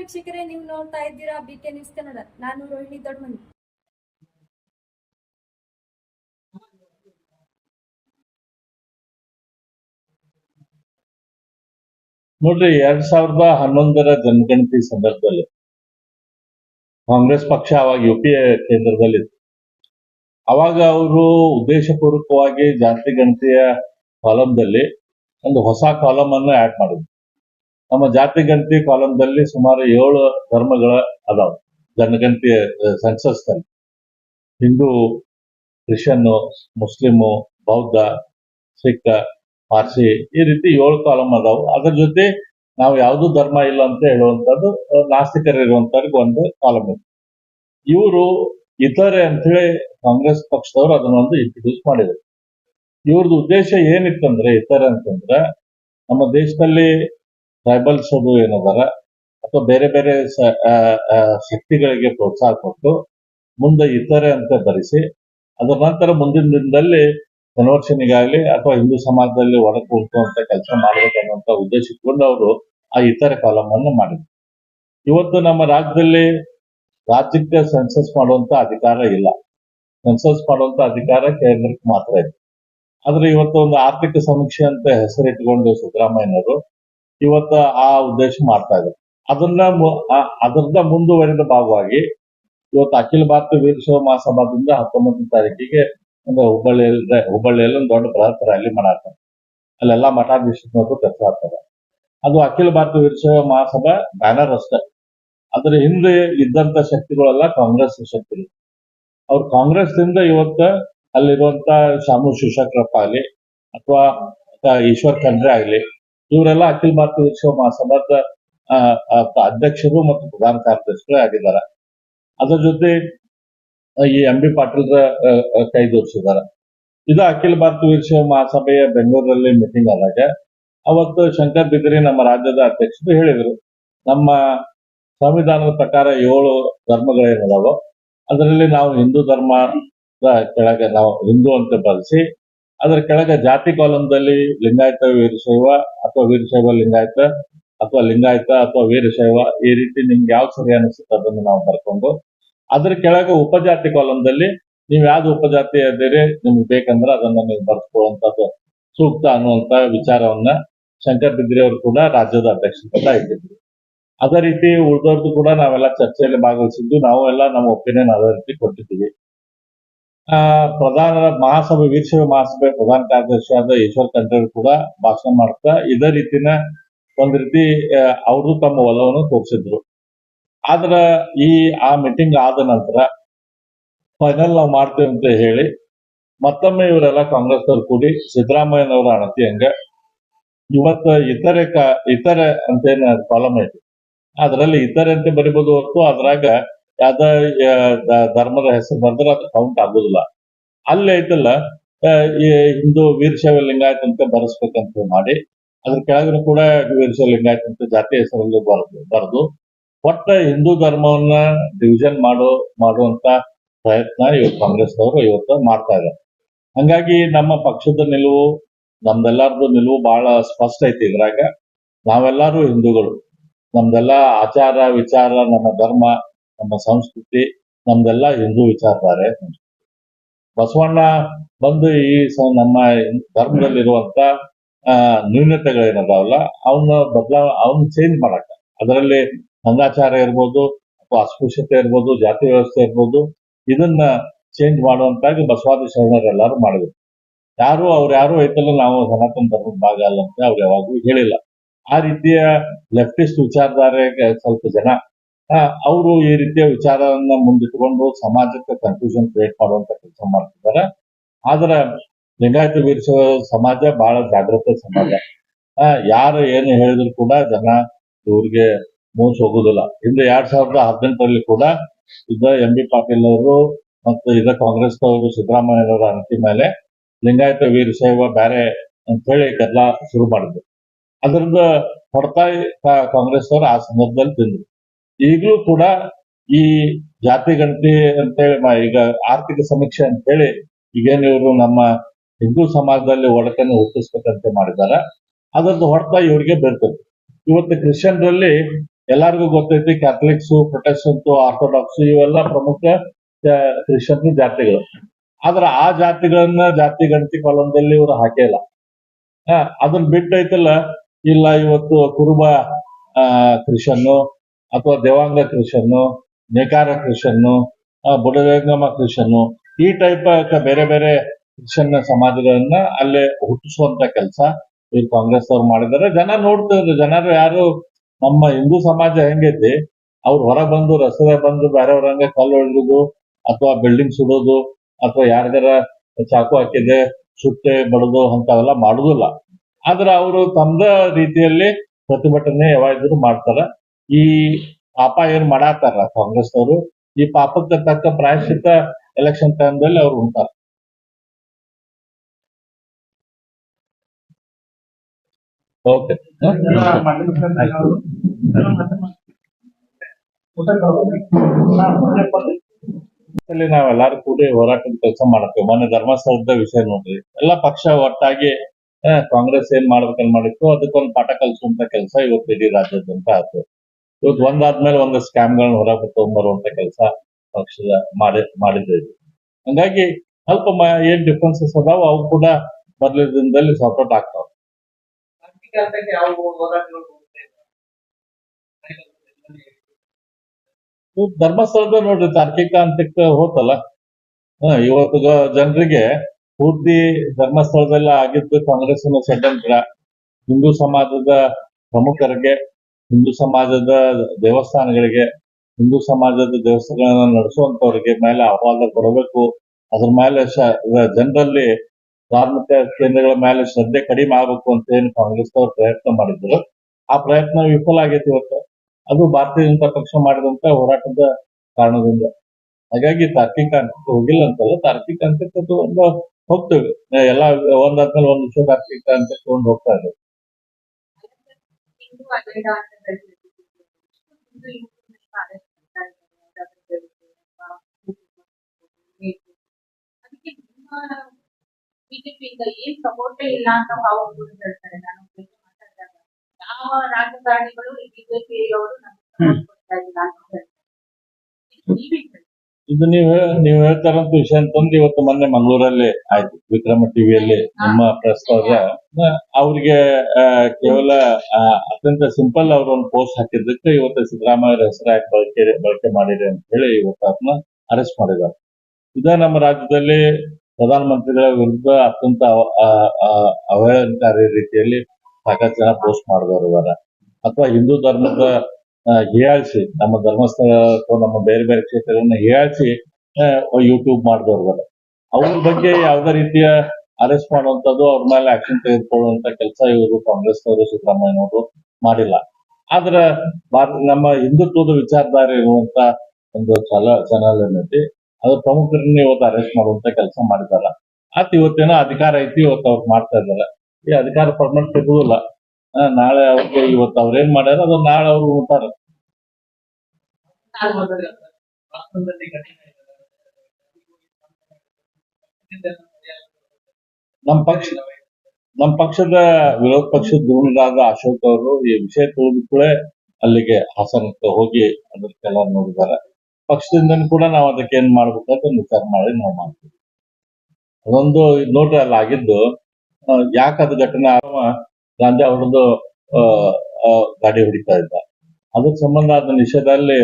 ವೀಕ್ಷಕರೇ, ನೀವು ನೋಡ್ತಾ ಇದ್ದೀರಾ ಬಿ ಕೆ ನ್ಯೂಸ್ ಕನ್ನಡ ನಾನು ರೋಹಿಣಿ ದೊಡ್ಡಮನಿ ನೋಡ್ರಿ, ಎರಡ್ ಸಾವಿರದ ಹನ್ನೊಂದರ ಜನಗಣತಿ ಸಂದರ್ಭದಲ್ಲಿ ಕಾಂಗ್ರೆಸ್ ಪಕ್ಷ ಅವಾಗ ಯು ಪಿ ಎ ಕೇಂದ್ರದಲ್ಲಿ ಅವಾಗ ಅವರು ಉದ್ದೇಶಪೂರ್ವಕವಾಗಿ ಜಾತಿ ಗಣತಿಯ ಕಾಲಂದಲ್ಲಿ ಒಂದು ಹೊಸ ಕಾಲಮ್ ಅನ್ನು ಆಡ್ ಮಾಡಿದ್ರು. ನಮ್ಮ ಜಾತಿ ಗಣತಿ ಕಾಲಂದಲ್ಲಿ ಸುಮಾರು ಏಳು ಧರ್ಮಗಳ ಅದಾವ. ಜನಗಂತಿ ಸೆನ್ಸಸ್ನಲ್ಲಿ ಹಿಂದೂ ಕ್ರಿಶ್ಚಿಯನ್ನು ಮುಸ್ಲಿಮು, ಬೌದ್ಧ, ಸಿಖ್, ಪಾರ್ಸಿ ಈ ರೀತಿ ಏಳು ಕಾಲಂ ಅದಾವು. ಅದ್ರ ಜೊತೆ ನಾವು ಯಾವುದೂ ಧರ್ಮ ಇಲ್ಲ ಅಂತ ಹೇಳುವಂತದ್ದು ನಾಸ್ತಿಕರಿರುವಂಥವ್ರಿಗೆ ಒಂದು ಕಾಲಂ ಇದೆ. ಇವರು ಇತರೆ ಅಂತೇಳಿ ಕಾಂಗ್ರೆಸ್ ಪಕ್ಷದವರು ಅದನ್ನೊಂದು ಇಂಟ್ರೊಡ್ಯೂಸ್ ಮಾಡಿದರು. ಇವ್ರದ್ದು ಉದ್ದೇಶ ಏನಿತ್ತಂದ್ರೆ ಇತರೆ ಅಂತಂದ್ರೆ, ನಮ್ಮ ದೇಶದಲ್ಲಿ ಟ್ರೈಬಲ್ಸ್ ಅದು ಏನದಾರ ಅಥವಾ ಬೇರೆ ಬೇರೆ ಶಕ್ತಿಗಳಿಗೆ ಪ್ರೋತ್ಸಾಹ ಕೊಟ್ಟು ಮುಂದೆ ಇತರೆ ಅಂತ ಬರೆಸಿ, ಅದರ ನಂತರ ಮುಂದಿನ ದಿನದಲ್ಲಿ ಕನ್ವರ್ಷನ್ಗಾಗಲಿ ಅಥವಾ ಹಿಂದೂ ಸಮಾಜದಲ್ಲಿ ಒಳಗೆ ಕೂತ್ಕೊಂತ ಕೆಲಸ ಮಾಡಬೇಕನ್ನುವಂತ ಉದ್ದೇಶ ಇಟ್ಕೊಂಡು ಅವರು ಆ ಇತರೆ ಕಾಲಮನ್ನು ಮಾಡಿದ್ರು. ಇವತ್ತು ನಮ್ಮ ರಾಜ್ಯದಲ್ಲಿ ರಾಜ್ಯಕ್ಕೆ ಸೆನ್ಸಸ್ ಮಾಡುವಂತ ಅಧಿಕಾರ ಇಲ್ಲ. ಸೆನ್ಸಸ್ ಮಾಡುವಂತ ಅಧಿಕಾರ ಕೇಂದ್ರಕ್ಕೆ ಮಾತ್ರ ಇದೆ. ಆದ್ರೆ ಇವತ್ತು ಒಂದು ಆರ್ಥಿಕ ಸಮೀಕ್ಷೆ ಅಂತ ಹೆಸರಿಟ್ಕೊಂಡು ಸಿದ್ದರಾಮಯ್ಯನವರು ಇವತ್ತು ಆ ಉದ್ದೇಶ ಮಾಡ್ತಾ ಇದ್ದಾರೆ. ಅದನ್ನ ಅದರಿಂದ ಮುಂದುವರಿದ ಭಾಗವಾಗಿ ಇವತ್ತು ಅಖಿಲ ಭಾರತ ವೀರಶೈವ ಮಹಾಸಭಾದಿಂದ ಹತ್ತೊಂಬತ್ತನೇ ತಾರೀಕಿಗೆ ಒಂದು ಹುಬ್ಬಳ್ಳಿಯಲ್ಲಿ ಹುಬ್ಬಳ್ಳಿಯಲ್ಲಿ ಒಂದು ದೊಡ್ಡ ಬೃಹತ್ ರ್ಯಾಲಿ ಮಾಡಾಕ್ತಾರೆ ಅಲ್ಲೆಲ್ಲ ಮಠಾಧೀಶರು ಕೆಲಸ ಆಗ್ತದೆ. ಅದು ಅಖಿಲ ಭಾರತ ವೀರಶೈವ ಮಹಾಸಭಾ ಬ್ಯಾನರ್ ಅಷ್ಟೇ. ಅದ್ರ ಹಿಂದೆ ಇದ್ದಂತ ಶಕ್ತಿಗಳೆಲ್ಲ ಕಾಂಗ್ರೆಸ್ ಶಕ್ತಿಗಳು. ಅವ್ರು ಕಾಂಗ್ರೆಸ್ನಿಂದ ಇವತ್ತ ಅಲ್ಲಿರುವಂತ ಶಾಮು ಶಿವಶಂಕರಪ್ಪ ಆಗ್ಲಿ ಅಥವಾ ಈಶ್ವರ್ ಖಂಡ್ರೆ ಆಗಲಿ ಇವರೆಲ್ಲ ಅಖಿಲ ಭಾರತ ವಿಶ್ವ ಮಹಾಸಭಾದ ಅಧ್ಯಕ್ಷರು ಮತ್ತು ಪ್ರಧಾನ ಕಾರ್ಯದರ್ಶಿಗಳು ಆಗಿದ್ದಾರೆ. ಅದರ ಜೊತೆ ಈ ಎಂ ಬಿ ಪಾಟೀಲ್ರ ಆ, ಆ, ಕೈ ಜೋಡಿಸಿದ್ದಾರೆ. ಇದು ಅಖಿಲ ಭಾರತ ವೀರಶೈವ ಮಹಾಸಭೆಯ ಬೆಂಗಳೂರಲ್ಲಿ ಮೀಟಿಂಗ್ ಆದಾಗ ಅವತ್ತು ಶಂಕರ್ ಬಿದ್ರಿ ನಮ್ಮ ರಾಜ್ಯದ ಅಧ್ಯಕ್ಷರು ಹೇಳಿದರು ನಮ್ಮ ಸಂವಿಧಾನದ ಪ್ರಕಾರ ಏಳು ಧರ್ಮಗಳೇನದಾವೋ ಅದರಲ್ಲಿ ನಾವು ಹಿಂದೂ ಧರ್ಮದ ಕೆಳಗೆ ನಾವು ಹಿಂದೂ ಅಂತ ಬರೆಸಿ ಅದರ ಕೆಳಗೆ ಜಾತಿ ಕಾಲಂದಲ್ಲಿ ಲಿಂಗಾಯತ, ವೀರಶೈವ ಅಥವಾ ವೀರಶೈವ, ಲಿಂಗಾಯತ ಅಥವಾ ಲಿಂಗಾಯತ ಅಥವಾ ವೀರಶೈವ ಈ ರೀತಿ ನಿಮ್ಗೆ ಯಾವ್ದು ಸರಿ ಅನಿಸುತ್ತೆ ಅದನ್ನು ನಾವು ಬರ್ಕೊಂಡು, ಅದ್ರ ಕೆಳಗೆ ಉಪಜಾತಿ ಕಾಲಂದಲ್ಲಿ ನೀವು ಯಾವ್ದು ಉಪಜಾತಿ ಇದ್ದೀರಿ ನಿಮ್ಗೆ ಬೇಕಂದ್ರೆ ಅದನ್ನ ನೀವು ಬರ್ಕೊಳ್ಳುವಂತದ್ದು ಸೂಕ್ತ ಅನ್ನುವಂತ ವಿಚಾರವನ್ನ ಶಂಕರ್ ಬಿದ್ರಿ ಅವರು ಕೂಡ ರಾಜ್ಯದ ಅಧ್ಯಕ್ಷ ಇದ್ದಿದ್ರು ಅದೇ ರೀತಿ ಉಳಿದವ್ರದ್ದು ಕೂಡ ನಾವೆಲ್ಲ ಚರ್ಚೆಯಲ್ಲಿ ಭಾಗವಹಿಸಿದ್ದು, ನಾವು ಎಲ್ಲ ನಮ್ಮ ಒಪಿನಿಯನ್ ಅದೇ ರೀತಿ ಕೊಟ್ಟಿದ್ದೀವಿ. ಪ್ರಧಾನ ಮಹಾಸಭೆ ವೀರಶೈವ ಮಹಾಸಭೆ ಪ್ರಧಾನ ಕಾರ್ಯದರ್ಶಿಯಾದ ಈಶ್ವರ ಖಂಡ್ರೆ ಕೂಡ ಭಾಷಣ ಮಾಡ್ತಾ ಇದೇ ರೀತಿನ ಒಂದ್ ರೀತಿ ಅವರು ತಮ್ಮ ಒಲವನ್ನು ತೋರಿಸಿದ್ರು. ಆದ್ರ ಈ, ಆ ಮೀಟಿಂಗ್ ಆದ ನಂತರ ಫೈನಲ್ ನಾವು ಮಾಡ್ತೇವೆ ಅಂತ ಹೇಳಿ ಮತ್ತೊಮ್ಮೆ ಇವರೆಲ್ಲ ಕಾಂಗ್ರೆಸ್ ಅವ್ರು ಕೂಡಿ ಸಿದ್ದರಾಮಯ್ಯನವರ ಅಣತಿ ಹಂಗ ಇವತ್ತು ಇತರೆ ಕ, ಇತರೆ ಅಂತೇನು ಕಾಲಮ್ ಐತಿ ಅದರಲ್ಲಿ ಇತರೆ ಅಂತ ಬರಿಬೋದು ಹೊರತು ಅದ್ರಾಗ ಯಾವ್ದ ಧರ್ಮದ ಹೆಸರು ಬಂದ್ರೆ ಅದು ಕೌಂಟ್ ಆಗುದಿಲ್ಲ. ಅಲ್ಲಿ ಐತಲ್ಲ ಹಿಂದೂ ವೀರಶೈವ ಲಿಂಗಾಯತ್ ಅಂತ ಬರೆಸ್ಬೇಕಂತ ಮಾಡಿ, ಅದ್ರ ಕೆಳಗನು ಕೂಡ ವೀರಶೈವ ಲಿಂಗಾಯತ ಅಂತ ಜಾತಿ ಹೆಸರಲ್ಲಿ ಬರೆದು ಬರೆದು, ಒಟ್ಟ ಹಿಂದೂ ಧರ್ಮವನ್ನ ಡಿವಿಷನ್ ಮಾಡೋ, ಮಾಡುವಂತ ಪ್ರಯತ್ನ ಇವತ್ತು ಕಾಂಗ್ರೆಸ್ ಅವರು ಇವತ್ತು ಮಾಡ್ತಾ ಇದೆ ಹಂಗಾಗಿ ನಮ್ಮ ಪಕ್ಷದ ನಿಲುವು, ನಮ್ದೆಲ್ಲರದು ನಿಲುವು ಬಹಳ ಸ್ಪಷ್ಟ ಐತಿ ಇದ್ರಾಗ. ನಾವೆಲ್ಲರೂ ಹಿಂದೂಗಳು. ನಮ್ದೆಲ್ಲ ಆಚಾರ ವಿಚಾರ, ನಮ್ಮ ಧರ್ಮ ನಮ್ಮ ಸಂಸ್ಕೃತಿ ನಮ್ದೆಲ್ಲ ಹಿಂದೂ ವಿಚಾರಧಾರೆ ಬಸವಣ್ಣ ಬಂದು ಈ ನಮ್ಮ ಧರ್ಮದಲ್ಲಿರುವಂತ ನ್ಯೂನತೆಗಳೇನದಾವಲ್ಲ, ಅವನ್ನ ಬದಲಾವ ಅವನ್ನ ಚೇಂಜ್ ಮಾಡಕ ಅದರಲ್ಲಿ ಅಂಗಾಚಾರ ಇರ್ಬೋದು, ಅಥವಾ ಅಸ್ಪೃಶ್ಯತೆ ಇರ್ಬೋದು, ಜಾತಿ ವ್ಯವಸ್ಥೆ ಇರ್ಬೋದು, ಇದನ್ನ ಚೇಂಜ್ ಮಾಡುವಂತಾಗಿ ಬಸವಾದಿ ಶರಣರು ಎಲ್ಲರೂ ಮಾಡಿದ್ರು. ಯಾರು, ಅವ್ರು ಯಾರು ಐತಲ್ಲ ನಾವು ಸನಾತನ ಧರ್ಮದ ಭಾಗ ಅಲ್ಲ ಅಂತ ಅವ್ರು ಯಾವಾಗಲೂ ಹೇಳಿಲ್ಲ. ಆ ರೀತಿಯ ಲೆಫ್ಟಿಸ್ಟ್ ವಿಚಾರಧಾರೆ ಸ್ವಲ್ಪ ಜನ ಅವರು ಈ ರೀತಿಯ ವಿಚಾರವನ್ನ ಮುಂದಿಟ್ಟುಕೊಂಡು ಸಮಾಜಕ್ಕೆ ಕನ್ಫ್ಯೂಷನ್ ಕ್ರಿಯೇಟ್ ಮಾಡುವಂತ ಕೆಲಸ ಮಾಡ್ತಿದ್ದಾರೆ. ಆದ್ರೆ ಲಿಂಗಾಯತ ವೀರಿಸುವ ಸಮಾಜ ಬಹಳ ಜಾಗೃತ ಸಮಾಜ. ಯಾರು ಏನು ಹೇಳಿದ್ರು ಕೂಡ ಜನ ಇವ್ರಿಗೆ ಮೋಸ ಹೋಗುದಿಲ್ಲ. ಇಂದ ಎರಡ್ ಸಾವಿರದ ಹದಿನೆಂಟರಲ್ಲಿ ಕೂಡ ಇದ್ದ ಎಂ ಬಿ ಪಾಟೀಲ್ ಅವರು ಮತ್ತು ಇದ ಕಾಂಗ್ರೆಸ್ ಅವರು ಸಿದ್ದರಾಮಯ್ಯನವರ ಅಂತಿ ಮೇಲೆ ಲಿಂಗಾಯತ ವೀರಶೈವ ಬ್ಯಾರೆ ಅಂತ ಹೇಳಿ ಗದ್ದಲ ಶುರು ಮಾಡಿದ್ರು. ಅದರಿಂದ ಹೊಡ್ತಾಯಿ ಕಾಂಗ್ರೆಸ್ ಅವರು ಆ ಸಂದರ್ಭದಲ್ಲಿ ತಿಂದ್ರು. ಈಗಲೂ ಕೂಡ ಈ ಜಾತಿ ಗಣತಿ ಅಂತೇಳಿ ಹೇಳಿ ಈಗ ಆರ್ಥಿಕ ಸಮೀಕ್ಷೆ ಅಂತ ಹೇಳಿ, ಈಗೇನು ಇವರು ನಮ್ಮ ಹಿಂದೂ ಸಮಾಜದಲ್ಲಿ ಒಡಕನ್ನು ಹುಟ್ಟಿಸ್ಬೇಕಂತ ಮಾಡಿದ್ದಾರೆ. ಅದರದ್ದು ಹೊಡೆತ ಇವರಿಗೆ ಬರ್ತದೆ ಇವತ್ತು ಕ್ರಿಶ್ಚಿಯನ್ರಲ್ಲಿ ಎಲ್ಲಾರ್ಗೂ ಗೊತ್ತೈತಿ ಕ್ಯಾಥಲಿಕ್ಸ್ ಪ್ರೊಟೆಸ್ಟೆಂಟ್ ಆರ್ಥೋಡಾಕ್ಸ್ ಇವೆಲ್ಲ ಪ್ರಮುಖ ಕ್ರಿಶ್ಚಿಯನ್ ಜಾತಿಗಳು. ಆದ್ರೆ ಆ ಜಾತಿಗಳನ್ನ ಜಾತಿ ಗಣತಿ ಕಾಲಂದಲ್ಲಿ ಇವರು ಹಾಕಿಲ್ಲ ಅದನ್ನ ಬಿಟ್ಟೈತಲ್ಲ, ಇಲ್ಲ ಇವತ್ತು ಕುರುಬ, ಆ, ಕ್ರಿಶ್ಚಿಯನ್ನು ಅಥವಾ ದೇವಾಂಗ ಕ್ರಿಶ್ಚಿಯನ್ನು ನೇಕಾರ ಕ್ರಿಶ್ಚಿಯನ್ನು ಬುಡದಂಗಮ ಕ್ರಿಶ್ಚಿಯನ್ನು ಈ ಟೈಪ್ ಬೇರೆ ಬೇರೆ ಕ್ರಿಶ್ಚಿಯನ್ ಸಮಾಜಗಳನ್ನ ಅಲ್ಲೇ ಹುಟ್ಟಿಸುವಂತ ಕೆಲಸ ಈ ಕಾಂಗ್ರೆಸ್ ಅವ್ರು ಮಾಡಿದ್ದಾರೆ. ಜನ ನೋಡ್ತಿದ್ರು ಜನರು ಯಾರು ನಮ್ಮ ಹಿಂದೂ ಸಮಾಜ ಹೆಂಗೈತಿ? ಅವ್ರು ಹೊರ ಬಂದು ರಸ್ತೆ ಬಂದು ಬೇರೆಯವ್ರಂಗೆ ಕಲ್ಲು ಹೊಡೆದು ಅಥವಾ ಬಿಲ್ಡಿಂಗ್ ಸುಡೋದು, ಅಥವಾ ಯಾರ್ದಾರ ಚಾಕು ಹಾಕಿದೆ ಸುತ್ತೆ ಬಡದು ಅಂತವೆಲ್ಲ ಮಾಡುದಿಲ್ಲ. ಆದ್ರೆ ಅವರು ತಮ್ಮದ ರೀತಿಯಲ್ಲಿ ಪ್ರತಿಭಟನೆ ಯಾವಾಗಿದ್ರು ಮಾಡ್ತಾರ. ಈ ಪಾಪ ಏನ್ ಮಾಡಾತಾರ ಕಾಂಗ್ರೆಸ್ ಅವರು ಈ ಪಾಪಕ್ಕೆ ತಕ್ಕ ಪ್ರಾಯಶ್ಚಿತ ಎಲೆಕ್ಷನ್ ಟೈಮ್ದಲ್ಲಿ ಅವ್ರು ಉಂಟಾರ ಓಕೆ ನಾವೆಲ್ಲರೂ ಕೂಡಿ ಹೋರಾಟದ ಕೆಲಸ ಮಾಡತ್ತೇವೆ ಮೊನ್ನೆ ಧರ್ಮಸ್ಥಳದ ವಿಷಯ ನೋಡ್ರಿ. ಎಲ್ಲ ಪಕ್ಷ ಒಟ್ಟಾಗಿ ಕಾಂಗ್ರೆಸ್ ಏನ್ ಮಾಡ್ಬೇಕಂತ ಮಾಡಿತ್ತು. ಅದಕ್ಕೊಂದು ಪಾಠ ಕಲಿಸುವಂತ ಕೆಲಸ ಇವತ್ತು ಇಡೀ ರಾಜ್ಯದಂತ ಆಯ್ತು ಇವತ್ತು ಒಂದಾದ್ಮೇಲೆ ಒಂದು ಸ್ಕ್ಯಾಮ್ಗಳನ್ನ ಹೊರಗೆ ತಗೊಂಡ್ಬರುವಂತ ಕೆಲಸ ಪಕ್ಷದ ಮಾಡಿ ಮಾಡಿದ್ದೆ ಹಂಗಾಗಿ ಸ್ವಲ್ಪ ಏನ್ ಡಿಫ್ರೆನ್ಸಸ್ ಅದಾವ ಅವು ಕೂಡ ಮೊದಲ ದಿನದಲ್ಲಿ ಸಾರ್ಟ್ ಔಟ್ ಆಗ್ತಾವ. ಧರ್ಮಸ್ಥಳದ ನೋಡ್ರಿ ತಾರ್ಕಿಕ ಅಂತಕ್ಕೆ ಹೋತಲ್ಲ. ಇವತ್ತು ಜನರಿಗೆ ಪೂರ್ತಿ ಧರ್ಮಸ್ಥಳದಲ್ಲ ಆಗಿದ್ದು ಕಾಂಗ್ರೆಸ್ಸಿನ ಷಡ್ಯಂತ್ರ ಹಿಂದೂ ಸಮಾಜದ ಪ್ರಮುಖರಿಗೆ ಹಿಂದೂ ಸಮಾಜದ ದೇವಸ್ಥಾನಗಳಿಗೆ, ಹಿಂದೂ ಸಮಾಜದ ದೇವಸ್ಥಾನಗಳನ್ನ ನಡೆಸುವಂತವ್ರಿಗೆ ಮೇಲೆ ಅಹವಾದ ಕೊಡಬೇಕು ಅದ್ರ ಮೇಲೆ ಜನರಲ್ಲಿ ಧಾರ್ಮಿಕ ಕೇಂದ್ರಗಳ ಮೇಲೆ ಶ್ರದ್ಧೆ ಕಡಿಮೆ ಆಗಬೇಕು ಅಂತ ಏನು ಕಾಂಗ್ರೆಸ್ ಅವರು ಪ್ರಯತ್ನ ಮಾಡಿದ್ರು. ಆ ಪ್ರಯತ್ನ ವಿಫಲ ಆಗೈತಿ ಇವತ್ತು. ಅದು ಭಾರತೀಯ ಜನತಾ ಪಕ್ಷ ಮಾಡಿದಂತ ಹೋರಾಟದ ಕಾರಣದಿಂದ. ಹಾಗಾಗಿ ತಾರ್ಕಿಕ ಅಂತ ಹೋಗಿಲ್ಲ ಅಂತಲ್ಲ, ತಾರ್ಕಿಕ ಅಂತ ಒಂದು ಹೋಗ್ತೇವೆ. ಎಲ್ಲ ಒಂದಾದ್ಮೇಲೆ ಒಂದು ವಿಷಯ ತಾರ್ಕಿಕ ಹಂತಕ್ಕೆ ತಗೊಂಡು ಹೋಗ್ತಾ ಇದ್ದೇವೆ ಹಿಂದೂ ಅಜೆಂಡಾ ಅಂತ ಕರಿತೀವಿ. ಹಿಂದೂ ಹಿಂದೂಗಳನ್ನ arrest ಮಾಡ್ತಾ ಇದ್ದಾರೆ. ಅದ್ರ ಬಗ್ಗೆ ಅಥವಾ ಅದಕ್ಕೆ ಏನ್ ಸಪೋರ್ಟೇ ಇಲ್ಲ ಅಂತ ಭಾವಗಳು ಹೇಳ್ತಾರೆ ನಾನು ಮಾತಾಡಿದಾಗ ಯಾವ ರಾಜಕಾರಣಿಗಳು ಈ ಬಿಜೆಪಿ ಅವರು ನಮ್ಗೆ ಕೊಡ್ತಾ ಇಲ್ಲ ಅಂತ ಹೇಳ್ತೀರಾ? ಇದು ನೀವು ನೀವು ಹೇಳ್ತಾರಂತ ವಿಷಯ ಅಂತಂದ್ರೆ ಇವತ್ತು ಮೊನ್ನೆ ಮಂಗಳೂರಲ್ಲಿ ಆಯ್ತು. ವಿಕ್ರಮ ಟಿವಿಯಲ್ಲಿ ನಿಮ್ಮ ಪ್ರಸ್ತಾವ. ಅವ್ರಿಗೆ ಕೇವಲ ಅತ್ಯಂತ ಸಿಂಪಲ್ ಅವ್ರ ಒಂದು ಪೋಸ್ಟ್ ಹಾಕಿದ್ದಕ್ಕೆ ಇವತ್ತು ಸಿದ್ದರಾಮಯ್ಯ ಹೆಸರು ಬಳಕೆ ಬಳಕೆ ಮಾಡಿದೆ ಅಂತ ಹೇಳಿ ಇವತ್ತು ಅದನ್ನ ಅರೆಸ್ಟ್ ಮಾಡಿದ್ದಾರೆ. ಇದ ನಮ್ಮ ರಾಜ್ಯದಲ್ಲಿ ಪ್ರಧಾನಮಂತ್ರಿಗಳ ವಿರುದ್ಧ ಅತ್ಯಂತ ಅವಹೇಳನಕಾರಿ ರೀತಿಯಲ್ಲಿ ಸಾಕಷ್ಟು ಜನ ಪೋಸ್ಟ್ ಮಾಡಿದವರು ಇದಾರೆ ಅಥವಾ ಹಿಂದೂ ಧರ್ಮದ ಹೀಯಾಳಿಸಿ. ನಮ್ಮ ಧರ್ಮಸ್ಥಳ ಅಥವಾ ನಮ್ಮ ಬೇರೆ ಬೇರೆ ಕ್ಷೇತ್ರಗಳನ್ನ ಹೀಯಾಳಿಸಿ ಯೂಟ್ಯೂಬ್ ಮಾಡಿದವ್ರಲ್ಲ ಅವ್ರ ಬಗ್ಗೆ ಯಾವುದೇ ರೀತಿಯ ಅರೆಸ್ಟ್ ಮಾಡುವಂಥದ್ದು ಅವ್ರ ಮೇಲೆ ಆಕ್ಷನ್ ತೆಗೆದುಕೊಳ್ಳುವಂತ ಕೆಲಸ ಇವರು ಕಾಂಗ್ರೆಸ್ನವರು ಸಿದ್ದರಾಮಯ್ಯನವರು ಮಾಡಿಲ್ಲ. ಆದ್ರ ಭಾರತ ನಮ್ಮ ಹಿಂದುತ್ವದ ವಿಚಾರಧಾರೆ ಇರುವಂತ ಒಂದು ಚಲ ಚಾನಲ್ ಏನೈತಿ ಅದು ಪ್ರಮುಖರನ್ನ ಇವತ್ತು ಅರೆಸ್ಟ್ ಮಾಡುವಂತ ಕೆಲಸ ಮಾಡಿದಾರ ಆತ್ ಇವತ್ತೇನೋ ಅಧಿಕಾರ ಐತಿ ಇವತ್ತು ಅವ್ರು ಮಾಡ್ತಾ ಇದ್ದಾರೆ. ಈ ಅಧಿಕಾರ ಪರ್ಮನೆಂಟ್ ಇರುವುದಿಲ್ಲ. ಆ, ನಾಳೆ ಅವ್ರಿಗೆ ಇವತ್ತು ಅವ್ರೇನ್ ಮಾಡ್ಯಾರ ಅದು ನಾಳೆ ಅವ್ರು ಉಂಟಾರ. ನಮ್ ಪಕ್ಷ, ನಮ್ ಪಕ್ಷದ ವಿರೋಧ ಪಕ್ಷದ ಧುರೀಣರಾದ ಅಶೋಕ್ ಅವರು, ಈ ವಿಷಯ ತಿಳಿದುಕೊಳ್ಳೆ ಅಲ್ಲಿಗೆ ಹಾಸನಕ್ಕೆ ಹೋಗಿ ಅದಕ್ಕೆಲ್ಲ ನೋಡಿದ್ದಾರೆ. ಪಕ್ಷದಿಂದ ಕೂಡ ನಾವು ಅದಕ್ಕೆ ಏನ್ ಮಾಡ್ಬೇಕಂತ ವಿಚಾರ ಮಾಡಿ ನಾವು ಮಾಡ್ತೀವಿ. ಅದೊಂದು ನೋಡ್ರಿ ಅಲ್ಲಿ ಆಗಿದ್ದು ಯಾಕೆ ಘಟನೆ ಅವ ಗಾಂಜಾ ಹೊಡೆದು ಗಾಡಿ ಹೊಡಿತಾ ಇದ್ದ. ಅದಕ್ಕೆ ಸಂಬಂಧ ಆದ ನಿಷೇಧದಲ್ಲಿ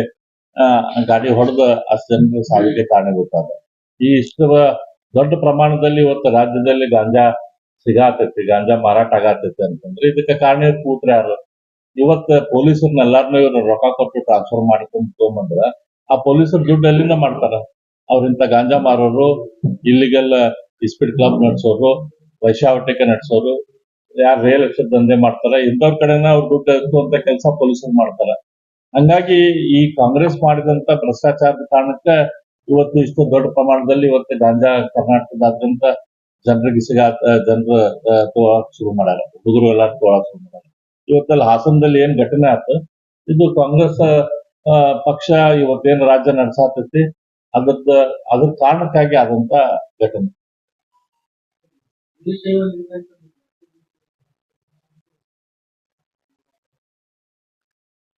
ಗಾಡಿ ಹೊಡೆದ ಅಷ್ಟು ಜನರ ಸಾವಿಗೆ ಕಾರಣಗೊತ್ತಾದ ಈ ಇಷ್ಟು ದೊಡ್ಡ ಪ್ರಮಾಣದಲ್ಲಿ ಇವತ್ತು ರಾಜ್ಯದಲ್ಲಿ ಗಾಂಜಾ ಸಿಗಾತೈತಿ, ಗಾಂಜಾ ಮಾರಾಟ ಆಗತೈತಿ ಅಂತಂದ್ರೆ ಇದಕ್ಕೆ ಕಾರಣ ಕೂತ್ರ ಯಾರು? ಇವತ್ತು ಪೊಲೀಸರ್ನ ಎಲ್ಲಾರನ್ನೂ ಇವ್ರು ರೊಕ್ಕ ಕೊಟ್ಟು ಟ್ರಾನ್ಸ್ಫರ್ ಮಾಡ್ಕೊಂಡು ತಗೊಂಬಂದ್ರ ಆ ಪೊಲೀಸರು ದುಡ್ಡು ಎಲ್ಲಿಂದ ಮಾಡ್ತಾರ? ಅವ್ರಿಂತ ಗಾಂಜಾ ಮಾರೋರು ಇಲ್ಲಿಗೆಲ್ಲ ಇಸ್ಪೀಡ್ ಕ್ಲಬ್ ನಡೆಸೋರು, ವೈಶಾವಟಿಕೆ ನಡೆಸೋರು ಯಾರು ರಿಯಲ್ ಎಸ್ಟೇಟ್ ದಂಧೆ ಮಾಡ್ತಾರೆ, ಇಂಥವ್ರ ಕಡೆನ ಅವ್ರು ದುಡ್ಡು ಎತ್ತುವಂತ ಕೆಲಸ ಪೊಲೀಸರು ಮಾಡ್ತಾರೆ. ಹಂಗಾಗಿ ಈ ಕಾಂಗ್ರೆಸ್ ಮಾಡಿದಂತ ಭ್ರಷ್ಟಾಚಾರದ ಕಾರಣಕ್ಕೆ ಇವತ್ತು ಇಷ್ಟು ದೊಡ್ಡ ಪ್ರಮಾಣದಲ್ಲಿ ಇವತ್ತು ಗಾಂಜಾ ಕರ್ನಾಟಕದಾದ್ಯಂತ ಜನರಿಗೆ ಸಿಗ ಜನರು ತೋಳಕ್ ಶುರು ಮಾಡ್ಯಾರ. ಹುಡುಗರು ಎಲ್ಲ ತೋಳಕ್ ಶುರು ಮಾಡ್ಯಾರ. ಇವತ್ತಲ್ಲಿ ಹಾಸನದಲ್ಲಿ ಏನ್ ಘಟನೆ ಆಯ್ತು ಇದು ಕಾಂಗ್ರೆಸ್ ಪಕ್ಷ ಇವತ್ತೇನ್ ರಾಜ್ಯ ನಡೆಸಾತೈತಿ, ಅದ್ರದ್ದು, ಅದ್ರ ಕಾರಣಕ್ಕಾಗಿ ಆದಂತ ಘಟನೆ.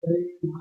ವಿಡಿಯೋ